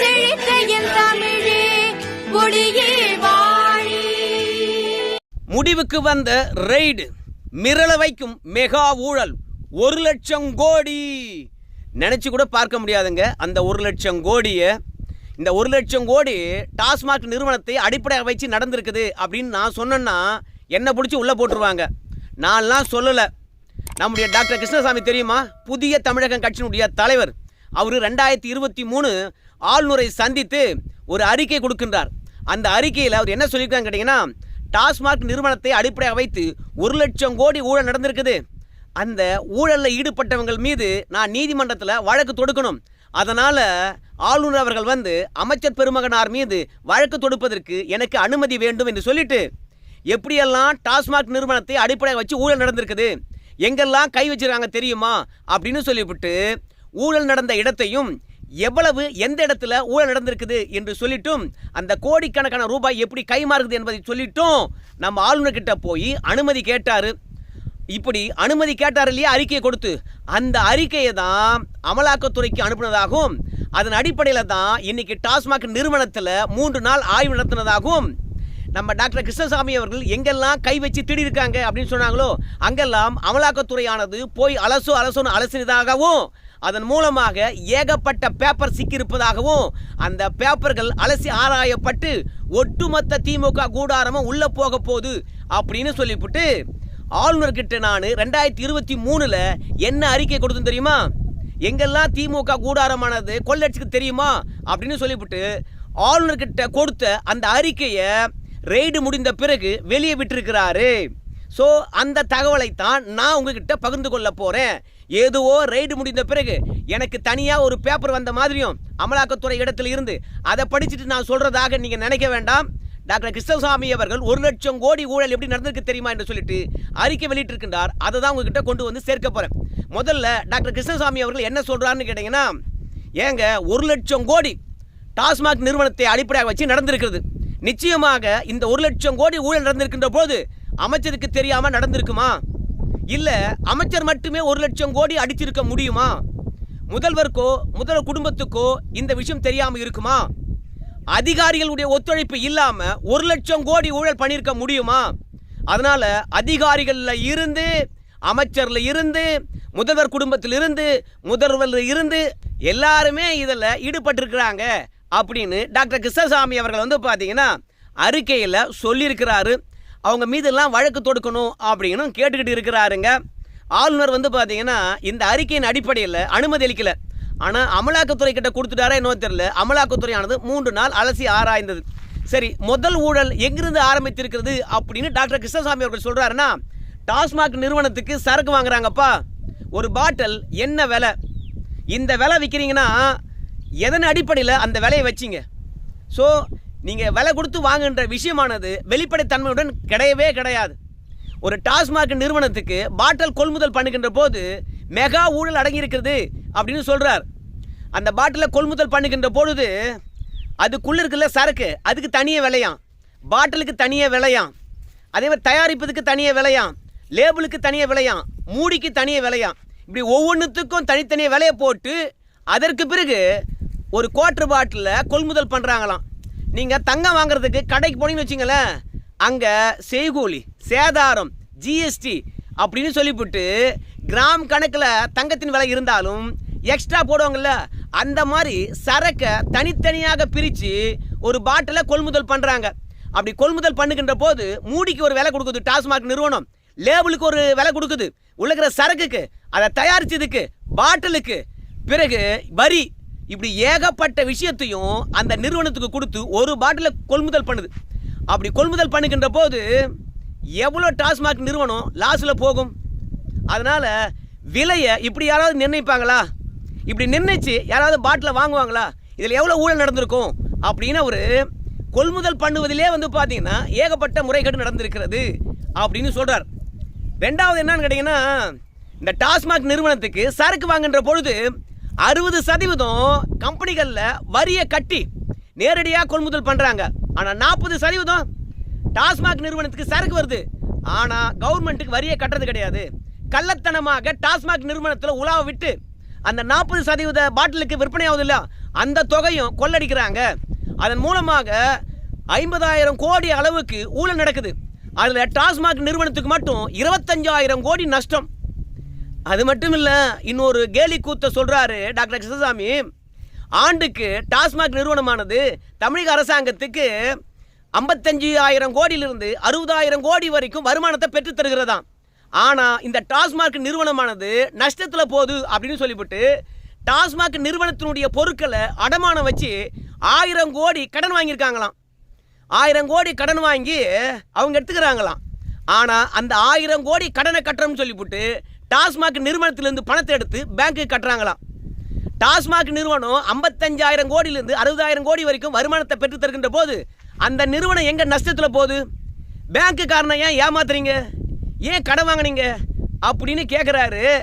செழித்த என் தமிழே ஒளியே வாழி. முடிவுக்கு வந்த ரெய்டு மிரள வைக்கும் மெகா ஊழல் ஒரு லட்சம் கோடி. நினச்சி கூட பார்க்க முடியாதுங்க அந்த ஒரு லட்சம் கோடியை. இந்த ஒரு லட்சம் கோடி டாஸ்மாக் நிறுவனத்தை அடிப்படையாக வச்சு நடந்திருக்குது அப்படின்னு நான் சொன்னேன்னா என்னை பிடிச்சி உள்ளே போட்டுருவாங்க? நான்லாம் சொல்லலை. நம்முடைய டாக்டர் கிருஷ்ணசாமி தெரியுமா? புதிய தமிழகம் கட்சியினுடைய தலைவர். அவர் ரெண்டாயிரத்தி இருபத்தி மூணு ஆளுநரை சந்தித்து ஒரு அறிக்கை கொடுக்கின்றார். அந்த அறிக்கையில் அவர் என்ன சொல்லியிருக்காங்க கேட்டிங்கன்னா டாஸ்மாக் நிறுவனத்தை அடிப்படையாக வைத்து ஒரு லட்சம் கோடி ஊழல் நடந்திருக்குது. அந்த ஊழலில் ஈடுபட்டவங்கள் மீது நான் நீதிமன்றத்தில் வழக்கு தொடுக்கணும். அதனால் ஆளுநர் அவர்கள் வந்து அமைச்சர் பெருமகனார் மீது வழக்கு தொடுப்பதற்கு எனக்கு அனுமதி வேண்டும் என்று சொல்லிட்டு எப்படியெல்லாம் டாஸ்மாக் நிறுவனத்தை அடிப்படையாக வச்சு ஊழல் நடந்திருக்குது எங்கெல்லாம் கை வச்சிருக்காங்க தெரியுமா அப்படின்னு சொல்லிவிட்டு ஊழல் நடந்த இடத்தையும் எவ்வளவு எந்த இடத்துல ஊழல் நடந்திருக்குது என்று சொல்லிட்டும் அந்த கோடிக்கணக்கான ரூபாய் எப்படி கைமாறுது என்பதை சொல்லிட்டும் நம்ம ஆளுநர்கிட்ட போய் அனுமதி கேட்டார். இப்படி அனுமதி கேட்டார் இல்லையா? அறிக்கையை கொடுத்து. அந்த அறிக்கையை தான் அமலாக்கத்துறைக்கு அனுப்புனதாகவும் அதன் அடிப்படையில் தான் இன்னைக்கு டாஸ்மாக் நிறுவனத்தில் மூன்று நாள் ஆய்வு நடத்தினதாகவும் நம்ம டாக்டர் கிருஷ்ணசாமி அவர்கள் எங்கெல்லாம் கை வச்சு திடீருக்காங்க அப்படின்னு சொன்னாங்களோ அங்கெல்லாம் அமலாக்கத்துறையானது போய் அலசோ அலசோன்னு அலசினதாகவும் அதன் மூலமாக ஏகப்பட்ட பேப்பர் சிக்கியிருப்பதாகவும் அந்த பேப்பர்கள் அலசி ஆராயப்பட்டு ஒட்டுமொத்த திமுக கூடாரமும் உள்ளே போக போகுது அப்படின்னு சொல்லிவிட்டு ஆளுநர்கிட்ட நான் ரெண்டாயிரத்தி இருபத்தி மூணில் என்ன அறிக்கை கொடுத்தேன் தெரியுமா? எங்கெல்லாம் திமுக கூடாரமானது கொள்ளடிச்சுக்கு தெரியுமா? அப்படின்னு சொல்லிவிட்டு ஆளுநர்கிட்ட கொடுத்த அந்த அறிக்கையை ரெய்டு முடிந்த பிறகு வெளியே விட்டிருக்கிறாரு. ஸோ அந்த தகவலை தான் நான் உங்ககிட்ட பகிர்ந்து கொள்ள போகிறேன் ஏதுவோ ரெய்டு முடிந்த பிறகு எனக்கு தனியாக ஒரு பேப்பர் வந்த மாதிரியும் அமலாக்கத்துறை இடத்துல இருந்து அதை படிச்சுட்டு நான் சொல்கிறதாக நீங்கள் நினைக்க வேண்டாம். டாக்டர் கிருஷ்ணசாமி அவர்கள் ஒரு லட்சம் கோடி ஊழல் எப்படி நடந்திருக்கு தெரியுமா என்று சொல்லிட்டு அறிக்கை வெளியிட்டிருக்கின்றார். அதை தான் உங்ககிட்ட கொண்டு வந்து சேர்க்க போகிறேன் முதல்ல டாக்டர் கிருஷ்ணசாமி அவர்கள் என்ன சொல்கிறாருன்னு கேட்டிங்கன்னா ஏங்க ஒரு லட்சம் கோடி டாஸ்மாக் நிறுவனத்தை அடிப்படையாக வச்சு நடந்திருக்கிறது. நிச்சயமாக இந்த ஒரு லட்சம் கோடி ஊழல் நடந்திருக்கின்ற போது அமைச்சருக்கு தெரியாம நடந்திருக்குமா? இல்ல அமைச்சர் மட்டுமே ஒரு லட்சம் கோடி அடிச்சிருக்க முடியுமா? முதல்வருக்கோ முதல்வர் குடும்பத்துக்கோ இந்த விஷயம் தெரியாம இருக்குமா? அதிகாரிகளுடைய ஒத்துழைப்பு இல்லாம ஒரு லட்சம் கோடி ஊழல் பண்ணியிருக்க முடியுமா? அதனால அதிகாரிகள்ல இருந்து அமைச்சர்ல இருந்து முதல்வர் குடும்பத்தில் இருந்து முதல்வரில் இருந்து எல்லாருமே இதில் ஈடுபட்டிருக்கிறாங்க. அப்படின்னு டாக்டர் கிருஷ்ணசாமி அவர்கள் வந்து பார்த்தீங்கன்னா அறிக்கையில் சொல்லியிருக்கிறாரு. அவங்க மீதெல்லாம் வழக்கு தொடுக்கணும் அப்படின்னு கேட்டுக்கிட்டு இருக்கிறாருங்க. ஆளுநர் வந்து பார்த்தீங்கன்னா இந்த அறிக்கையின் அடிப்படையில் அனுமதி அளிக்கலை. ஆனால் அமலாக்கத்துறை கிட்ட கொடுத்துட்டாரா என்னவோ தெரியல. அமலாக்கத்துறையானது மூன்று நாள் அலசி ஆராய்ந்தது. சரி முதல் ஊழல் எங்கிருந்து ஆரம்பித்திருக்கிறது அப்படின்னு டாக்டர் கிருஷ்ணசாமி அவர்கள் சொல்கிறாருன்னா டாஸ்மாக் நிறுவனத்துக்கு சரக்கு வாங்குறாங்கப்பா. ஒரு பாட்டில் என்ன விலை? இந்த விலை விற்கிறீங்கன்னா எதன் அடிப்படையில் அந்த விலையை வச்சிங்க? ஸோ நீங்கள் விலை கொடுத்து வாங்குன்ற விஷயமானது வெளிப்படைத்தன்மையுடன் கிடையவே கிடையாது. ஒரு டாஸ்மாக் நிறுவனத்துக்கு பாட்டில் கொள்முதல் பண்ணுகின்ற போது மெகா ஊழல் அடங்கியிருக்கிறது அப்படின்னு சொல்கிறார் அந்த பாட்டிலை கொள்முதல் பண்ணுகின்ற பொழுது அதுக்குள்ளே இருக்குல்ல சரக்கு அதுக்கு தனியாக விலையாம். பாட்டிலுக்கு தனியாக விலையாம். அதே மாதிரி தயாரிப்பதுக்கு தனியாக விலையாம். லேபிளுக்கு தனியாக விலையாம். மூடிக்கு தனியாக விலையாம். இப்படி ஒவ்வொன்றுத்துக்கும் தனித்தனியாக விலையை போட்டு அதற்கு பிறகு ஒரு குவார்டர் பாட்டிலில் கொள்முதல் பண்ணுறாங்களாம் நீங்கள் தங்கம் வாங்குறதுக்கு கடைக்கு போனீங்கன்னு வச்சிங்களேன் அங்கே செய்கூலி சேதாரம் ஜிஎஸ்டி அப்படின்னு சொல்லிவிட்டு கிராம் கணக்கில் தங்கத்தின் விலை இருந்தாலும் எக்ஸ்ட்ரா போடுவாங்கல்ல அந்த மாதிரி சரக்கை தனித்தனியாக பிரித்து ஒரு பாட்டிலை கொள்முதல் பண்ணுறாங்க அப்படி கொள்முதல் பண்ணுகின்ற போது மூடிக்கு ஒரு விலை கொடுக்குது டாஸ்மாக் நிறுவனம். லேபிளுக்கு ஒரு விலை கொடுக்குது. உள்ளக்கிற சரக்குக்கு அதை தயாரித்ததுக்கு பாட்டிலுக்கு பிறகு வரி இப்படி ஏகப்பட்ட விஷயத்தையும் அந்த நிறுவனத்துக்கு கொடுத்து ஒரு பாட்டிலை கொள்முதல் பண்ணுது. அப்படி கொள்முதல் பண்ணுகின்ற போது எவ்வளோ டாஸ்மாக் நிறுவனம் லாஸில் போகும்? அதனால் விலையை இப்படி யாராவது நிர்ணயிப்பாங்களா? இப்படி நிர்ணயிச்சு யாராவது பாட்டில் வாங்குவாங்களா? இதில் எவ்வளோ ஊழல் நடந்திருக்கும்? அப்படின்னு ஒரு கொள்முதல் பண்ணுவதிலே வந்து பார்த்தீங்கன்னா ஏகப்பட்ட முறைகேடு நடந்திருக்கிறது அப்படின்னு சொல்கிறார் ரெண்டாவது என்னன்னு கேட்டிங்கன்னா இந்த டாஸ்மாக் நிறுவனத்துக்கு சரக்கு வாங்குன்ற பொழுது அறுபது சதவீதம் கம்பெனிகளில் வரியை கட்டி நேரடியாக கொள்முதல் பண்ணுறாங்க ஆனால் நாற்பது சதவீதம் டாஸ்மாக் நிறுவனத்துக்கு சரக்கு வருது. ஆனால் கவர்மெண்ட்டுக்கு வரியை கட்டுறது கிடையாது. கள்ளத்தனமாக டாஸ்மாக் நிறுவனத்தில் உலாவை விட்டு அந்த நாற்பது சதவீத பாட்டிலுக்கு விற்பனை இல்லை அந்த தொகையும் கொள்ளடிக்கிறாங்க. அதன் மூலமாக ஐம்பதாயிரம் கோடி அளவுக்கு ஊழல் நடக்குது. அதில் டாஸ்மாக் நிறுவனத்துக்கு மட்டும் இருபத்தஞ்சாயிரம் கோடி நஷ்டம். அது மட்டும் இல்லை இன்னொரு கேலி கூத்த சொல்கிறாரு டாக்டர் கிருஷ்ணசாமி ஆண்டுக்கு டாஸ்மாக் நிறுவனமானது தமிழக அரசாங்கத்துக்கு ஐம்பத்தஞ்சு ஆயிரம் கோடியிலிருந்து அறுபதாயிரம் கோடி வரைக்கும் வருமானத்தை பெற்று தருகிறதாம் ஆனால் இந்த டாஸ்மாக் நிறுவனமானது நஷ்டத்தில் போகுது அப்படின்னு சொல்லிவிட்டு டாஸ்மாக் நிறுவனத்தினுடைய பொருட்களை அடமானம் வச்சு ஆயிரம் கோடி கடன் வாங்கியிருக்காங்களாம். ஆயிரம் கோடி கடன் வாங்கி அவங்க எடுத்துக்கிறாங்களாம். ஆனால் அந்த ஆயிரம் கோடி கடனை கட்டுறோம்னு சொல்லிவிட்டு டாஸ்மாக் நிறுவனத்திலேருந்து பணத்தை எடுத்து பேங்க்கு கட்டுறாங்களாம். டாஸ்மாக் நிறுவனம் ஐம்பத்தஞ்சாயிரம் கோடியிலிருந்து அறுபதாயிரம் கோடி வரைக்கும் வருமானத்தை பெற்று தருகின்ற போது அந்த நிறுவனம் எங்கே நஷ்டத்தில் போகுது? பேங்க்கு காரணம் ஏன் ஏமாத்துறீங்க? ஏன் கடன் வாங்குனீங்க? அப்படின்னு கேட்குறாரு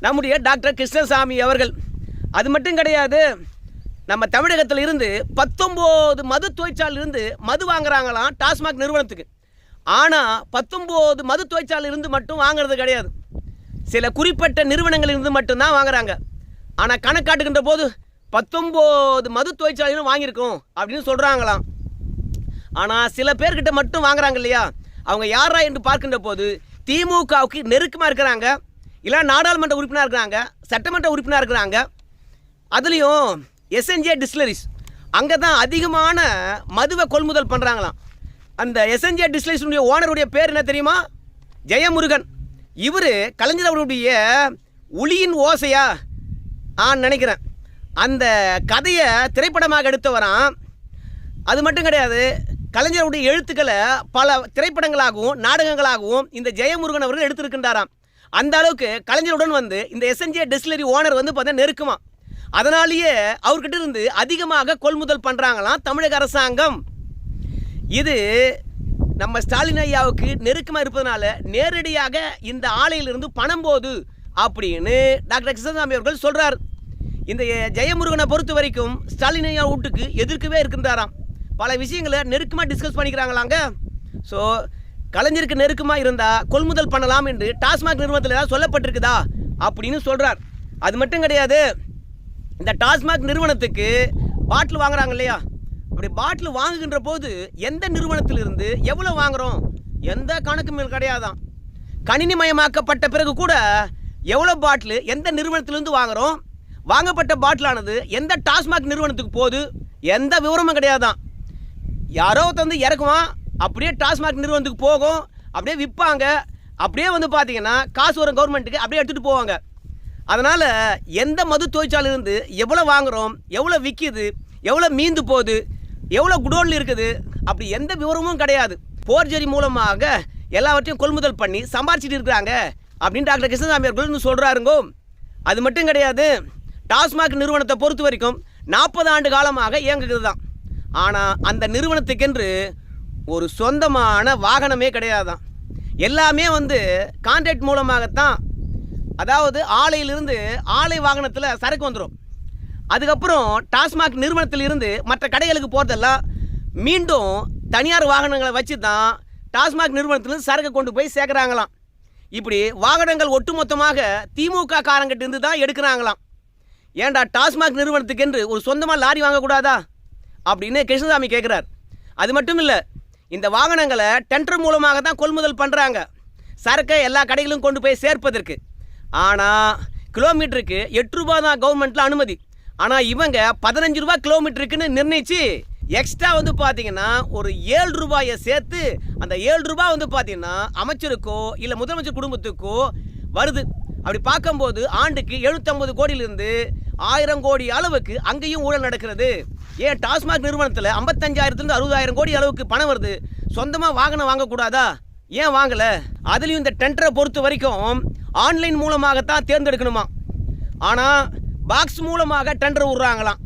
நம்முடைய டாக்டர் கிருஷ்ணசாமி அவர்கள். அது மட்டும் கிடையாது நம்ம தமிழகத்தில் இருந்து பத்தொம்போது மது தொழிற்சாலையிலிருந்து மது வாங்குறாங்களாம் டாஸ்மாக் நிறுவனத்துக்கு. ஆனால் பத்தொம்போது மது தொழிற்சாலையிலிருந்து இருந்து மட்டும் வாங்குறது கிடையாது. சில குறிப்பிட்ட நிறுவனங்களிலிருந்து மட்டும்தான் வாங்குறாங்க. ஆனால் கணக்காட்டுகின்ற போது பத்தொம்போது மது தொழிற்சாலைகளும் வாங்கியிருக்கோம் அப்படின்னு சொல்கிறாங்களாம் ஆனால் சில பேர்கிட்ட மட்டும் வாங்குறாங்க இல்லையா? அவங்க யாரா என்று பார்க்கின்ற போது திமுகவுக்கு நெருக்கமாக இருக்கிறாங்க. இல்லை நாடாளுமன்ற உறுப்பினராக இருக்கிறாங்க. சட்டமன்ற உறுப்பினராக இருக்கிறாங்க. அதுலேயும் எஸ்என்ஜே டிஸ்லரிஸ் அங்கே தான் அதிகமான மதுவை கொள்முதல் பண்ணுறாங்களாம் அந்த எஸ்என்ஜே டிஸ்லரிஸுடைய ஓனருடைய பேர் என்ன தெரியுமா? ஜெயமுருகன். இவர் கலைஞர் அவருடைய ஒளியின் ஓசையா? ஆன்னு நினைக்கிறேன். அந்த கதையை திரைப்படமாக எடுத்தவராம். அது மட்டும் கிடையாது கலைஞருடைய எழுத்துக்களை பல திரைப்படங்களாகவும் நாடகங்களாகவும் இந்த ஜெயமுருகன் அவர்கள் எடுத்திருக்கின்றாராம். அந்த அளவுக்கு கலைஞருடன் வந்து இந்த எஸ்என்ஜே டிஸ்லரி ஓனர் வந்து பார்த்தா நெருக்குமா. அதனாலேயே அவர்கிட்ட இருந்து அதிகமாக கொள்முதல் பண்ணுறாங்களாம் தமிழக அரசாங்கம். இது நம்ம ஸ்டாலின் ஐயாவுக்கு நெருக்கமாக இருப்பதனால நேரடியாக இந்த ஆலையிலிருந்து பணம் போகுது அப்படின்னு டாக்டர் கிருஷ்ணசாமி அவர்கள் சொல்கிறார் இந்த ஜெயமுருகனை பொறுத்த வரைக்கும் ஸ்டாலின் ஐயா வீட்டுக்கு எதிர்க்கவே இருக்கின்றாராம். பல விஷயங்களை நெருக்கமாக டிஸ்கஸ் பண்ணிக்கிறாங்களாங்க. ஸோ கலைஞருக்கு நெருக்கமாக இருந்தால் கொள்முதல் பண்ணலாம் என்று டாஸ்மாக் நிறுவனத்தில் ஏதாவது சொல்லப்பட்டிருக்குதா அப்படின்னு சொல்கிறார் அது மட்டும் கிடையாது. இந்த டாஸ்மாக் நிறுவனத்துக்கு பாட்டில் வாங்குறாங்க இல்லையா? அப்படி பாட்டில் வாங்குகின்ற போது எந்த நிறுவனத்திலிருந்து எவ்வளோ வாங்குகிறோம் எந்த கணக்குமே கிடையாதான். கணினிமயமாக்கப்பட்ட பிறகு கூட எவ்வளோ பாட்டில் எந்த நிறுவனத்திலிருந்து வாங்குகிறோம் வாங்கப்பட்ட பாட்டிலானது எந்த டாஸ்மாக் நிறுவனத்துக்கு போகுது? எந்த விவரமும் கிடையாதான். யாரோ ஒருத்தன் வந்து இறக்குவான் அப்படியே டாஸ்மாக் நிறுவனத்துக்கு போகும் அப்படியே விற்பாங்க. அப்படியே வந்து பார்த்தீங்கன்னா காசு வரும் கவர்மெண்ட்டுக்கு அப்படியே எடுத்துகிட்டு போவாங்க. அதனால் எந்த மது தொழிற்சாலையிலிருந்து எவ்வளோ வாங்குகிறோம் எவ்வளோ விற்கிது எவ்வளோ மீந்து போகுது எவ்வளோ குடோனில் இருக்குது? அப்படி எந்த விவரமும் கிடையாது. போர்ஜரி மூலமாக எல்லாவற்றையும் கொள்முதல் பண்ணி சம்பாரிச்சிட்டு இருக்கிறாங்க அப்படின்னு டாக்டர் கிருஷ்ணசாமி அவர்கள் சொல்கிறாருங்கோ அது மட்டும் கிடையாது. டாஸ்மாக் நிறுவனத்தை பொறுத்த வரைக்கும் நாற்பது ஆண்டு காலமாக இயங்குகிறது தான் ஆனால் அந்த நிறுவனத்துக்கென்று ஒரு சொந்தமான வாகனமே கிடையாதான் எல்லாமே வந்து கான்ட்ராக்ட் மூலமாகத்தான். அதாவது ஆலையிலிருந்து ஆலை வாகனத்தில் சரக்கு வந்துடும் அதுக்கப்புறம் டாஸ்மாக் நிறுவனத்தில் இருந்து மற்ற கடைகளுக்கு போகிறதெல்லாம் மீண்டும் தனியார் வாகனங்களை வச்சு தான் டாஸ்மாக் நிறுவனத்திலிருந்து சரக்கு கொண்டு போய் சேர்க்குறாங்களாம். இப்படி வாகனங்கள் ஒட்டுமொத்தமாக திமுக காரங்கிட்ட இருந்து தான் எடுக்கிறாங்களாம். ஏன்டா டாஸ்மாக் நிறுவனத்துக்கென்று ஒரு சொந்தமாக லாரி வாங்கக்கூடாதா? அப்படின்னு கிருஷ்ணசாமி கேட்குறார் அது மட்டும் இல்லை இந்த வாகனங்களை டெண்டர் மூலமாக தான் கொள்முதல் பண்ணுறாங்க சரக்கை எல்லா கடைகளும் கொண்டு போய் சேர்ப்பதற்கு. ஆனால் கிலோமீட்டருக்கு எட்டு ரூபா தான் கவர்மெண்ட்டில் அனுமதி. ஆனால் இவங்க பதினஞ்சு ரூபா கிலோமீட்டருக்குன்னு நிர்ணயிச்சு எக்ஸ்ட்ரா வந்து பார்த்தீங்கன்னா ஒரு ஏழு ரூபாயை சேர்த்து அந்த ஏழு ரூபாய் வந்து பார்த்தீங்கன்னா அமைச்சருக்கோ இல்லை முதலமைச்சர் குடும்பத்துக்கோ வருது. அப்படி பார்க்கும்போது ஆண்டுக்கு எழுநூத்தம்பது கோடியிலிருந்து ஆயிரம் கோடி அளவுக்கு அங்கேயும் ஊழல் நடக்கிறது. ஏன் டாஸ்மாக் நிறுவனத்தில் ஐம்பத்தஞ்சாயிரத்துலேருந்து அறுபதாயிரம் கோடி அளவுக்கு பணம் வருது. சொந்தமாக வாகனம் வாங்கக்கூடாதா? ஏன் வாங்கலை? அதுலேயும் இந்த டெண்டரை பொறுத்த வரைக்கும் ஆன்லைன் மூலமாகத்தான் தேர்ந்தெடுக்கணுமா? ஆனால் பாக்ஸ் மூலமாக டெண்டர் விட்றாங்களாம்.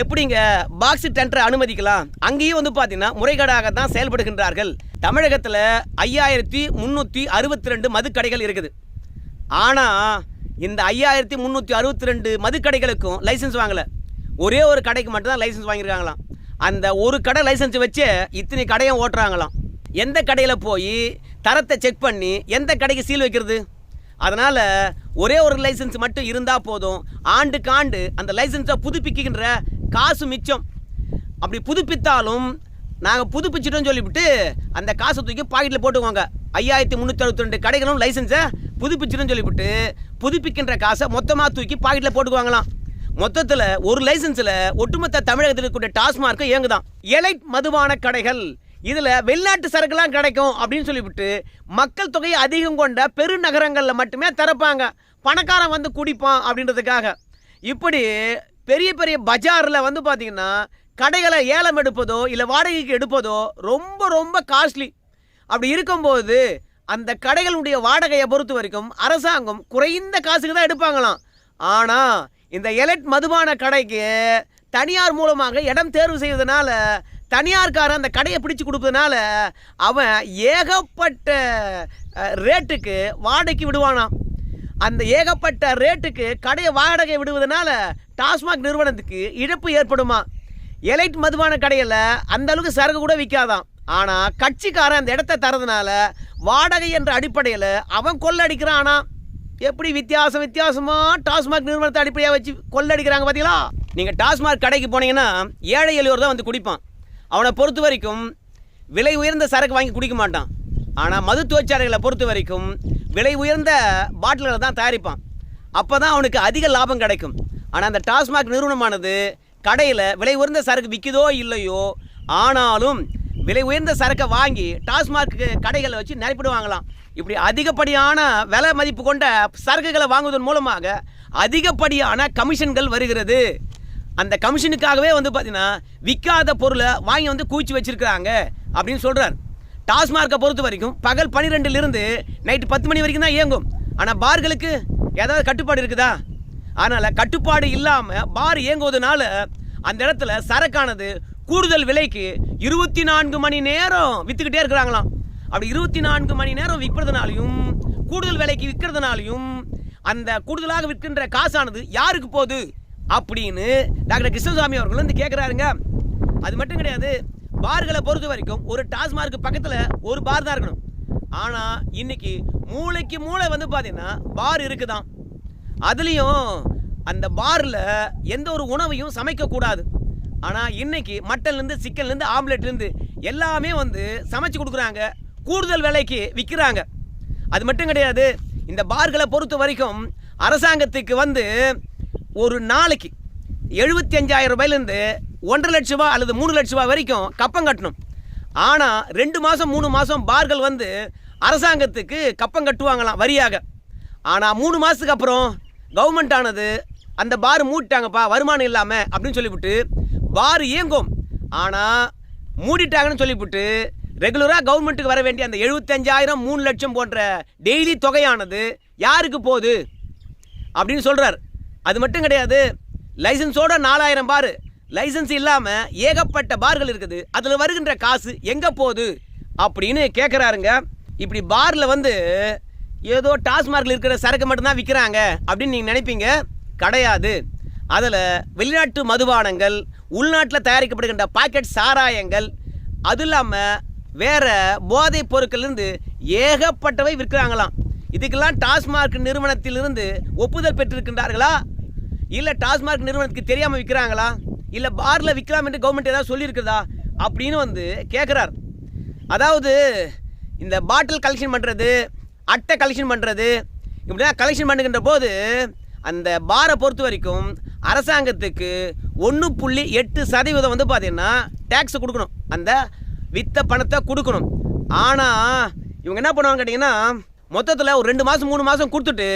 எப்படிங்க? பாக்ஸ் டெண்டரை அனுமதிக்கலாம். அங்கேயும் வந்து பார்த்தீங்கன்னா முறைகேடாக தான் செயல்படுகின்றார்கள். தமிழகத்தில் ஐயாயிரத்தி முந்நூற்றி அறுபத்தி ரெண்டு மதுக்கடைகள் இருக்குது. ஆனால் இந்த ஐயாயிரத்தி முந்நூற்றி அறுபத்தி ரெண்டு மதுக்கடைகளுக்கும் லைசன்ஸ் வாங்கலை. ஒரே ஒரு கடைக்கு மட்டும்தான் லைசன்ஸ் வாங்கியிருக்காங்களாம். அந்த ஒரு கடை லைசன்ஸ் வச்சு இத்தனை கடையும் ஓட்டுறாங்களாம். எந்த கடையில் போய் தரத்தை செக் பண்ணி எந்த கடைக்கு சீல் வைக்கிறது? அதனால் ஒரே ஒரு லைசன்ஸ் மட்டும் இருந்தால் போதும். ஆண்டுக்கு ஆண்டு அந்த லைசன்ஸை புதுப்பிக்கின்ற காசு மிச்சம். அப்படி புதுப்பித்தாலும் நாங்கள் புதுப்பிச்சிட்டோம்னு சொல்லிவிட்டு அந்த காசை தூக்கி பாக்கெட்டில் போட்டுக்கோங்க ஐயாயிரத்தி முந்நூற்றி அறுபத்தி ரெண்டு கடைகளும் லைசன்ஸை புதுப்பிச்சிட்டோம்னு சொல்லிவிட்டு புதுப்பிக்கின்ற காசை மொத்தமாக தூக்கி பாக்கெட்டில் போட்டுக்குவாங்களாம். மொத்தத்தில் ஒரு லைசன்ஸில் ஒட்டுமொத்த தமிழகத்தில் இருக்கக்கூடிய டாஸ்மார்க்கு இயங்குதான் எலைட் மதுபான கடைகள் இதில் வெளிநாட்டு சரக்குலாம் கிடைக்கும் அப்படின்னு சொல்லிவிட்டு மக்கள் தொகை அதிகம் கொண்ட பெருநகரங்களில் மட்டுமே திறப்பாங்க. பணக்காரன் வந்து குடிப்பான் அப்படின்றதுக்காக. இப்படி பெரிய பெரிய பஜாரில் வந்து பார்த்தீங்கன்னா கடைகளை ஏலம் எடுப்பதோ இல்லை வாடகைக்கு எடுப்பதோ ரொம்ப ரொம்ப காஸ்ட்லி. அப்படி இருக்கும்போது அந்த கடைகளுடைய வாடகையை பொறுத்த வரைக்கும் அரசாங்கம் குறைந்த காசுக்கு தான் எடுப்பாங்களாம். ஆனால் இந்த எலட் மதுபான கடைக்கு தனியார் மூலமாக இடம் தேர்வு செய்வதனால தனியார்காரன் அந்த கடையை பிடிச்சு கொடுப்பதுனால அவன் ஏகப்பட்ட ரேட்டுக்கு வாடகைக்கு விடுவானாம். அந்த ஏகப்பட்ட ரேட்டுக்கு கடையை வாடகை விடுவதனால டாஸ்மாக் நிறுவனத்துக்கு இழப்பு ஏற்படுமா எலைட் மதுபான கடையில் அந்த அளவுக்கு சரக்கு கூட விற்காதான் ஆனால் கட்சிக்காரன் அந்த இடத்த தரதுனால வாடகை என்ற அடிப்படையில் அவன் கொள்ளடிக்கிறான் ஆனால் எப்படி வித்தியாசம் வித்தியாசமாக டாஸ்மாக் நிறுவனத்தை அடிப்படையாக வச்சு கொள்ளடிக்கிறாங்க பார்த்தீங்களா நீங்கள் டாஸ்மாக் கடைக்கு போனீங்கன்னா ஏழை எளியோர் தான் வந்து குடிப்பான். அவனை பொறுத்த வரைக்கும் விலை உயர்ந்த சரக்கு வாங்கி குடிக்க மாட்டான். ஆனால் மது தொழிற்சாலைகளை பொறுத்த வரைக்கும் விலை உயர்ந்த பாட்டில்களை தான் தயாரிப்பான். அப்போ தான் அவனுக்கு அதிக லாபம் கிடைக்கும். ஆனால் அந்த டாஸ்மாக் நிறுவனமானது கடையில் விலை உயர்ந்த சரக்கு விற்குதோ இல்லையோ ஆனாலும் விலை உயர்ந்த சரக்கை வாங்கி டாஸ்மாக் கடைகளை வச்சு நிரப்பிடுவாங்களாம். இப்படி அதிகப்படியான விலை மதிப்பு கொண்ட சரக்குகளை வாங்குவதன் மூலமாக அதிகப்படியான கமிஷன்கள் வருகிறது. அந்த கமிஷனுக்காகவே வந்து பார்த்தீங்கன்னா விற்காத பொருளை வாங்கி வந்து குவிச்சு வச்சிருக்கிறாங்க அப்படின்னு சொல்கிறார் டாஸ்மார்க்கை பொறுத்த வரைக்கும் பகல் பன்னிரெண்டுலேருந்து நைட்டு பத்து மணி வரைக்கும் தான் இயங்கும். ஆனால் பார்களுக்கு ஏதாவது கட்டுப்பாடு இருக்குதா? அதனால் கட்டுப்பாடு இல்லாமல் பார் இயங்குவதனால அந்த இடத்துல சரக்கானது கூடுதல் விலைக்கு இருபத்தி நான்கு மணி நேரம் விற்றுக்கிட்டே இருக்கிறாங்களாம். அப்படி இருபத்தி நான்கு மணி நேரம் விற்கிறதுனாலையும் கூடுதல் விலைக்கு விற்கிறதுனாலையும் அந்த கூடுதலாக விற்கின்ற காசானது யாருக்கு போகுது? அப்படின்னு டாக்டர் கிருஷ்ணசாமி அவர்கள் வந்து கேட்குறாருங்க அது மட்டும் கிடையாது பார்களை பொறுத்த வரைக்கும் ஒரு டாஸ்மார்க் பக்கத்தில் ஒரு பார் தான் இருக்கணும். ஆனால் இன்னைக்கு மூளைக்கு மூளை வந்து பார்த்தீங்கன்னா பார் இருக்குதான். அதுலேயும் அந்த பாரில் எந்த ஒரு உணவையும் சமைக்கக்கூடாது ஆனால் இன்னைக்கு மட்டன்லேருந்து சிக்கன்லேருந்து ஆம்லெட்லேருந்து எல்லாமே வந்து சமைச்சு கொடுக்குறாங்க. கூடுதல் விலைக்கு விற்கிறாங்க அது மட்டும் கிடையாது இந்த பார்களை பொறுத்த வரைக்கும் அரசாங்கத்துக்கு வந்து ஒரு நாளைக்கு எழுபத்தி அஞ்சாயிரம் ரூபாயிலேருந்து ஒன்றரை லட்ச ரூபா அல்லது மூணு லட்ச ரூபா வரைக்கும் கப்பம் கட்டணும். ஆனால் ரெண்டு மாதம் மூணு மாதம் பார்கள் வந்து அரசாங்கத்துக்கு கப்பம் கட்டுவாங்களாம் வரியாக. ஆனால் மூணு மாதத்துக்கு அப்புறம் கவர்மெண்ட் ஆனது அந்த பார் மூடிட்டாங்கப்பா வருமானம் இல்லாமல் அப்படின்னு சொல்லிவிட்டு பார் இயங்கும். ஆனால் மூடிட்டாங்கன்னு சொல்லிவிட்டு ரெகுலராக கவர்மெண்ட்டுக்கு வர வேண்டிய அந்த எழுபத்தஞ்சாயிரம் மூணு லட்சம் போன்ற டெய்லி தொகையானது யாருக்கு போகுது? அப்படின்னு சொல்கிறார் அது மட்டும் கிடையாது லைசன்ஸோட நாலாயிரம் பார். லைசன்ஸ் இல்லாமல் ஏகப்பட்ட பார்கள் இருக்குது. அதில் வருகின்ற காசு எங்கே போகுது? அப்படின்னு கேட்குறாருங்க இப்படி பாரில் வந்து ஏதோ டாஸ்மார்க்கில் இருக்கிற சரக்கு மட்டும்தான் விற்கிறாங்க அப்படின்னு நீங்கள் நினைப்பீங்க. கிடையாது. அதில் வெளிநாட்டு மதுபானங்கள் உள்நாட்டில் தயாரிக்கப்படுகின்ற பாக்கெட் சாராயங்கள் அது இல்லாமல் வேறு போதைப் பொருட்கள்லேருந்து ஏகப்பட்டவை விற்கிறாங்களாம். இதுக்கெல்லாம் டாஸ்மார்க் நிறுவனத்திலிருந்து ஒப்புதல் பெற்றிருக்கின்றார்களா? இல்லை டாஸ்மார்க் நிறுவனத்துக்கு தெரியாமல் விற்கிறாங்களா இல்லை பாரில் விற்கலாம் என்று கவர்மெண்ட் ஏதாவது சொல்லியிருக்குதா அப்படின்னு வந்து கேட்குறார் அதாவது இந்த பாட்டில் கலெக்ஷன் பண்ணுறது அட்டை கலெக்ஷன் பண்ணுறது இப்படிலாம் கலெக்ஷன் பண்ணுகின்ற போது அந்த பாரை பொறுத்த வரைக்கும் அரசாங்கத்துக்கு ஒன்று புள்ளி எட்டு சதவீதம் வந்து பார்த்தீங்கன்னா டேக்ஸ் கொடுக்கணும். அந்த வித்த பணத்தை கொடுக்கணும். ஆனால் இவங்க என்ன பண்ணுவாங்க கேட்டிங்கன்னா மொத்தத்தில் ஒரு ரெண்டு மாதம் மூணு மாதம் கொடுத்துட்டு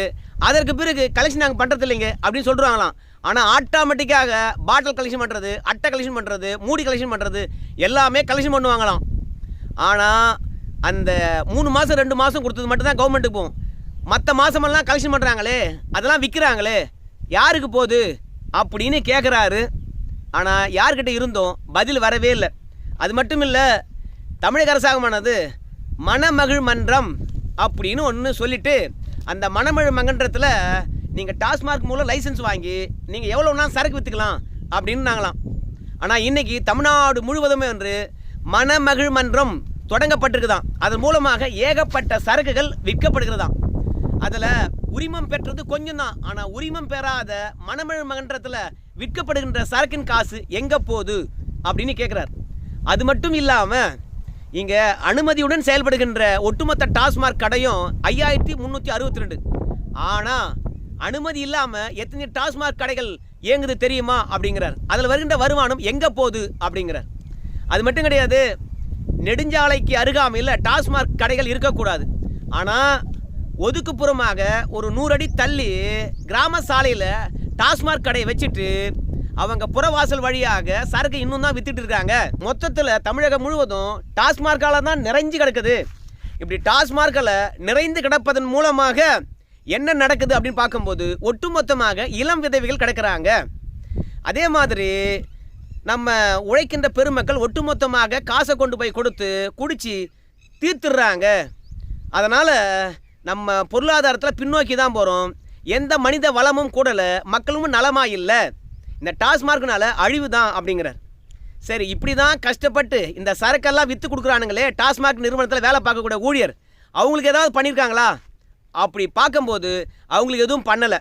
அதற்கு பிறகு கலெக்ஷன் நாங்கள் பண்ணுறது இல்லைங்க அப்படின்னு சொல்கிறாங்களாம் ஆனால் ஆட்டோமேட்டிக்காக பாட்டில் கலெக்ஷன் பண்ணுறது அட்டை கலெக்ஷன் பண்ணுறது மூடி கலெக்ஷன் பண்ணுறது எல்லாமே கலெக்ஷன் பண்ணுவாங்களாம். ஆனால் அந்த மூணு மாதம் ரெண்டு மாதம் கொடுத்தது மட்டும் தான் கவர்மெண்ட்டுக்கு போகும். மற்ற மாதமெல்லாம் கலெக்ஷன் பண்ணுறாங்களே அதெல்லாம் விற்கிறாங்களே யாருக்கு போகுது அப்படின்னு கேட்குறாரு ஆனால் யார்கிட்ட இருந்தோம் பதில் வரவே இல்லை. அது மட்டும் இல்லை தமிழக அரசாங்கமானது மணமகிழ் மன்றம் அப்படின்னு ஒன்று சொல்லிவிட்டு அந்த மணமழு மங்கன்றத்தில் நீங்கள் டாஸ்மார்க் மூலம் லைசன்ஸ் வாங்கி நீங்கள் எவ்வளோனா சரக்கு விற்றுக்கலாம் அப்படின்னு நாங்களாம். ஆனால் இன்றைக்கி தமிழ்நாடு முழுவதுமே வந்து மணமகிழ் மன்றம் தொடங்கப்பட்டிருக்குதாம் அதன் மூலமாக ஏகப்பட்ட சரக்குகள் விற்கப்படுகிறதாம். அதில் உரிமம் பெற்றது கொஞ்சம் தான் ஆனால் உரிமம் பெறாத மணமழ் மன்றத்தில் விற்கப்படுகின்ற சரக்கின் காசு எங்கே போகுது அப்படின்னு கேட்குறார் அது மட்டும் இல்லாமல் இங்கே அனுமதியுடன் செயல்படுகின்ற ஒட்டுமொத்த டாஸ்மாக் கடையும் ஐயாயிரத்தி முந்நூற்றி அறுபத்தி ரெண்டு ஆனால் அனுமதி இல்லாமல் எத்தனை டாஸ்மாக் கடைகள் இயங்குது தெரியுமா அப்படிங்கிறார். அதில் வருகின்ற வருமானம் எங்கே போகுது அப்படிங்கிறார். அது மட்டும் கிடையாது நெடுஞ்சாலைக்கு அருகாமையில் டாஸ்மாக் கடைகள் இருக்கக்கூடாது. ஆனால் ஒதுக்குப்புறமாக ஒரு நூறு அடி தள்ளி கிராம சாலையில் டாஸ்மாக் கடையை வச்சுட்டு அவங்க புறவாசல் வழியாக சரக்கு இன்னும் தான் வித்துட்டு இருக்காங்க. மொத்தத்தில் தமிழகம் முழுவதும் டாஸ்மார்க்கால தான் நிறைஞ்சு கிடக்குது. இப்படி டாஸ்மார்க்கில் நிறைந்து கிடப்பதன் மூலமாக என்ன நடக்குது அப்படின்னு பார்க்கும்போது ஒட்டுமொத்தமாக இளம் விதவைகள் கிடக்குறாங்க. அதே மாதிரி நம்ம உழைக்கின்ற பெருமக்கள் ஒட்டுமொத்தமாக காசை கொண்டு போய் கொடுத்து குடித்து தீர்த்துடுறாங்க. அதனால் நம்ம பொருளாதாரத்தில் பின்னோக்கி தான் போகிறோம் எந்த மனித வளமும் கூடலை மக்களும் நலமாக இல்லை. இந்த டாஸ்மார்க்னால அழிவு தான் அப்படிங்கிறார். சரி இப்படி தான் கஷ்டப்பட்டு இந்த சரக்கெல்லாம் விற்று கொடுக்குறானுங்களே டாஸ்மாக் நிறுவனத்தில் வேலை பார்க்கக்கூடிய ஊழியர். அவங்களுக்கு ஏதாவது பண்ணியிருக்காங்களா அப்படி பார்க்கும்போது அவங்களுக்கு எதுவும் பண்ணலை.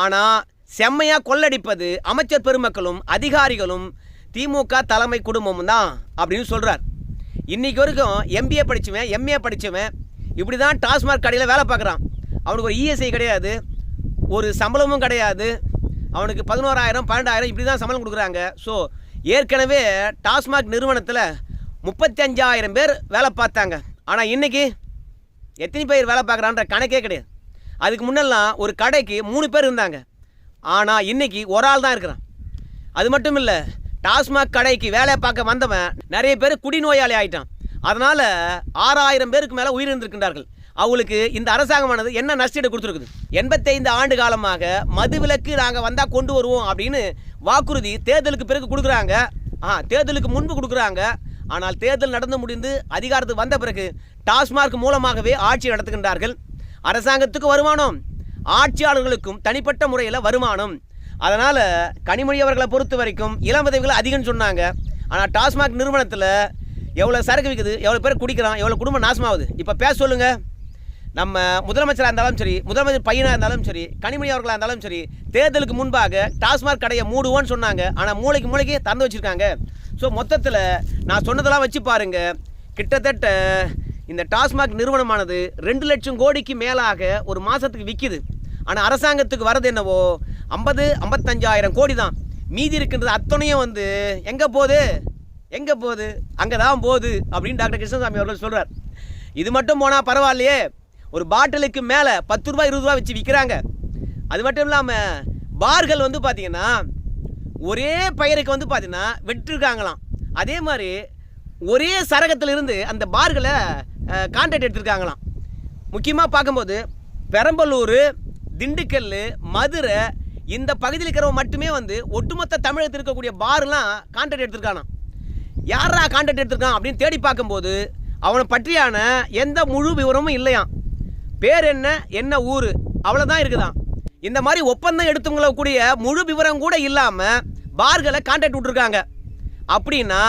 ஆனால் செம்மையாக கொள்ளடிப்பது அமைச்சர் பெருமக்களும் அதிகாரிகளும் திமுக தலைமை குடும்பமும் தான் அப்படின்னு சொல்கிறார் இன்னைக்கு வரைக்கும் எம்பிஏ படித்தவன் எம்ஏ படித்தவன் இப்படி தான் டாஸ்மாக் கடையில் வேலை பார்க்குறான். அவனுக்கு ஒரு இஎஸ்ஐ கிடையாது ஒரு சம்பளமும் கிடையாது அவனுக்கு பதினோராயிரம் பன்னெண்டாயிரம் இப்படி தான் சம்பளம் கொடுக்குறாங்க. ஸோ ஏற்கனவே டாஸ்மாக் நிறுவனத்தில் முப்பத்தஞ்சாயிரம் பேர் வேலை பார்த்தாங்க. ஆனால் இன்னைக்கு எத்தனை பேர் வேலை பார்க்குறான்ற கணக்கே கிடையாது. அதுக்கு முன்னெல்லாம் ஒரு கடைக்கு மூணு பேர் இருந்தாங்க. ஆனால் இன்னைக்கு ஒரு ஆள் தான் இருக்கிறான். அது மட்டும் இல்லை டாஸ்மாக் கடைக்கு வேலை பார்க்க வந்தவன் நிறைய பேர் குடிநோயாளி ஆயிட்டான். அதனால் ஆறாயிரம் பேருக்கு மேலே உயிரிழந்திருக்கின்றார்கள் அவங்களுக்கு இந்த அரசாங்கமானது என்ன நஷ்டீடு கொடுத்துருக்குது? எண்பத்தைந்து ஆண்டு காலமாக மதுவிலக்கு நாங்கள் வந்தால் கொண்டு வருவோம் அப்படின்னு வாக்குறுதி தேர்தலுக்கு பிறகு கொடுக்குறாங்க. ஆ தேர்தலுக்கு முன்பு கொடுக்குறாங்க. ஆனால் தேர்தல் நடந்து முடிந்து அதிகாரத்துக்கு வந்த பிறகு டாஸ்மார்க் மூலமாகவே ஆட்சி நடத்துகின்றார்கள். அரசாங்கத்துக்கு வருமானம் ஆட்சியாளர்களுக்கும் தனிப்பட்ட முறையில் வருமானம். அதனால் கனிமொழி அவர்களை பொறுத்த வரைக்கும் இளம் உதவிகள் அதிகம்னு சொன்னாங்க. ஆனால் டாஸ்மாக் நிறுவனத்தில் எவ்வளோ சரக்கு விற்குது எவ்வளோ பேர் குடிக்கிறான் எவ்வளோ குடும்பம் நாசமாகுது. இப்போ பேச சொல்லுங்கள் நம்ம முதலமைச்சராக இருந்தாலும் சரி முதலமைச்சர் பையனாக இருந்தாலும் சரி கனிமொழி அவர்களாக இருந்தாலும் சரி தேர்தலுக்கு முன்பாக டாஸ்மாக் கடையை மூடுவோன்னு சொன்னாங்க. ஆனால் மூளைக்கு மூளைக்கு திறந்து வச்சுருக்காங்க. ஸோ மொத்தத்தில் நான் சொன்னதெல்லாம் வச்சு பாருங்க. கிட்டத்தட்ட இந்த டாஸ்மாக் நிறுவனமானது ரெண்டு லட்சம் கோடிக்கு மேலாக ஒரு மாதத்துக்கு விற்கிது ஆனால் அரசாங்கத்துக்கு வரது என்னவோ ஐம்பது ஐம்பத்தஞ்சாயிரம் கோடி தான். மீதி இருக்கின்றது அத்தனையும் வந்து எங்கே போகுது? எங்கே போகுது? அங்கே தான் போகுது அப்படின்னு டாக்டர் கிருஷ்ணசாமி அவர்கள் சொல்கிறார் இது மட்டும் போனால் பரவாயில்லையே. ஒரு பாட்டிலுக்கு மேலே பத்து ரூபா இருபது ரூபா வச்சு விற்கிறாங்க அது மட்டும் இல்லாமல் பார்கள் வந்து பார்த்தீங்கன்னா ஒரே பயிருக்கு வந்து பார்த்தீங்கன்னா வெட்டிருக்காங்களாம். அதே மாதிரி ஒரே சரகத்திலிருந்து அந்த பார்களை கான்ட்ராக்ட் எடுத்திருக்காங்களாம். முக்கியமாக பார்க்கும்போது பெரம்பலூர் திண்டுக்கல் மதுரை இந்த பகுதியில் இருக்கிறவங்க மட்டுமே வந்து ஒட்டுமொத்த தமிழகத்தில் இருக்கக்கூடிய பார்லாம் கான்ட்ராக்ட் எடுத்திருக்கானா யாரா கான்ட்ராக்ட் எடுத்திருக்கான் அப்படின்னு தேடி பார்க்கும்போது அவனை பற்றியான எந்த முழு விவரமும் இல்லையாம். பேர் என்ன என்ன ஊர் அவ்வளோதான் இருக்குதான் இந்த மாதிரி ஒப்பந்தம் எடுத்தவங்கள கூடிய முழு விவரம் கூட இல்லாமல் பார்களை கான்டாக்ட் விட்ருக்காங்க அப்படின்னா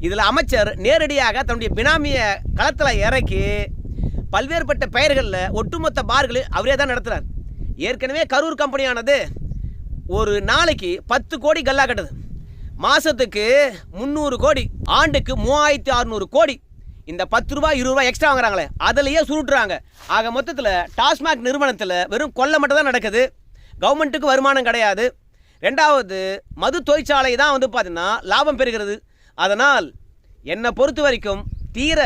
இதில் அமைச்சர் நேரடியாக தன்னுடைய பினாமியை களத்தில் இறக்கி பல்வேறுபட்ட பெயர்களில் ஒட்டுமொத்த பார்களை அவரே தான் நடத்துகிறார் ஏற்கனவே கரூர் கம்பெனியானது ஒரு நாளைக்கு பத்து கோடி கல்லா கட்டுது. மாதத்துக்கு முந்நூறு கோடி ஆண்டுக்கு மூவாயிரத்தி அறுநூறு கோடி. இந்த பத்து ரூபாய் இருபது ரூபாய் எக்ஸ்ட்ரா வாங்குறாங்களே அதிலேயே சுருட்டுறாங்க. ஆக மொத்தத்தில் டாஸ்மாக் நிறுவனத்தில் வெறும் கொள்ளை மட்டும் தான் நடக்குது. கவர்மெண்ட்டுக்கு வருமானம் கிடையாது. ரெண்டாவது மது தொழிற்சாலை தான் வந்து பார்த்தீங்கன்னா லாபம் பெறுகிறது. அதனால் என்னை பொறுத்த வரைக்கும் தீர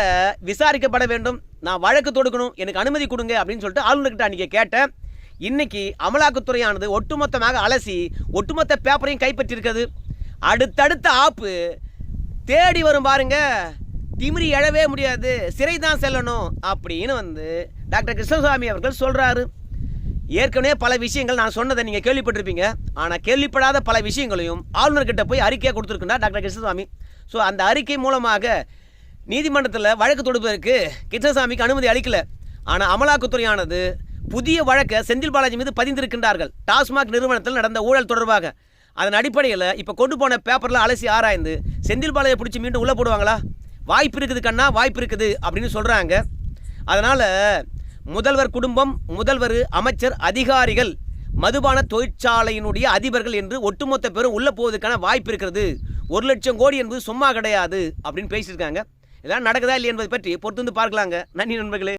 விசாரிக்கப்பட வேண்டும். நான் வழக்கு தொடுக்கணும். எனக்கு அனுமதி கொடுங்க அப்படின்னு சொல்லிட்டு ஆளுநர்கிட்ட அன்றைக்கி கேட்டேன். இன்றைக்கி அமலாக்கத்துறையானது ஒட்டுமொத்தமாக அலசி ஒட்டுமொத்த பேப்பரையும் கைப்பற்றியிருக்கிறது. அடுத்தடுத்த ஆப்பு தேடி வரும் பாருங்கள் திமிரி எழவே முடியாது சிறை தான் செல்லணும் அப்படின்னு வந்து டாக்டர் கிருஷ்ணசாமி அவர்கள் சொல்கிறாரு ஏற்கனவே பல விஷயங்கள் நான் சொன்னதை நீங்கள் கேள்விப்பட்டிருப்பீங்க. ஆனால் கேள்விப்படாத பல விஷயங்களையும் ஆளுநர்கிட்ட போய் அறிக்கையாக கொடுத்துருக்குன்னா டாக்டர் கிருஷ்ணசாமி. ஸோ அந்த அறிக்கை மூலமாக நீதிமன்றத்தில் வழக்கு தொடுப்பதற்கு கிருஷ்ணசாமிக்கு அனுமதி அளிக்கல. ஆனால் அமலாக்கத்துறையானது புதிய வழக்கை செந்தில் பாலாஜி மீது பதிந்திருக்கின்றார்கள். டாஸ்மாக் நிறுவனத்தில் நடந்த ஊழல் தொடர்பாக. அதன் அடிப்படையில் இப்போ கொண்டு போன பேப்பரில் அலசி ஆராய்ந்து செந்தில் பாலாஜியை பிடிச்சி மீண்டும் உள்ளே போடுவாங்களா? வாய்ப்பு இருக்குது கண்ணா வாய்ப்பு இருக்குது அப்படின்னு சொல்கிறாங்க அதனால் முதல்வர் குடும்பம் முதல்வர் அமைச்சர் அதிகாரிகள் மதுபான தொழிற்சாலையினுடைய அதிபர்கள் என்று ஒட்டுமொத்த பேரும் உள்ளே போவதற்கான வாய்ப்பு இருக்கிறது. ஒரு லட்சம் கோடி என்பது சும்மா கிடையாது அப்படின்னு பேசியிருக்காங்க. இதெல்லாம் நடக்குதா இல்லை என்பதை பற்றி பொறுத்து வந்து பார்க்கலாங்க. நன்றி நண்பர்களே.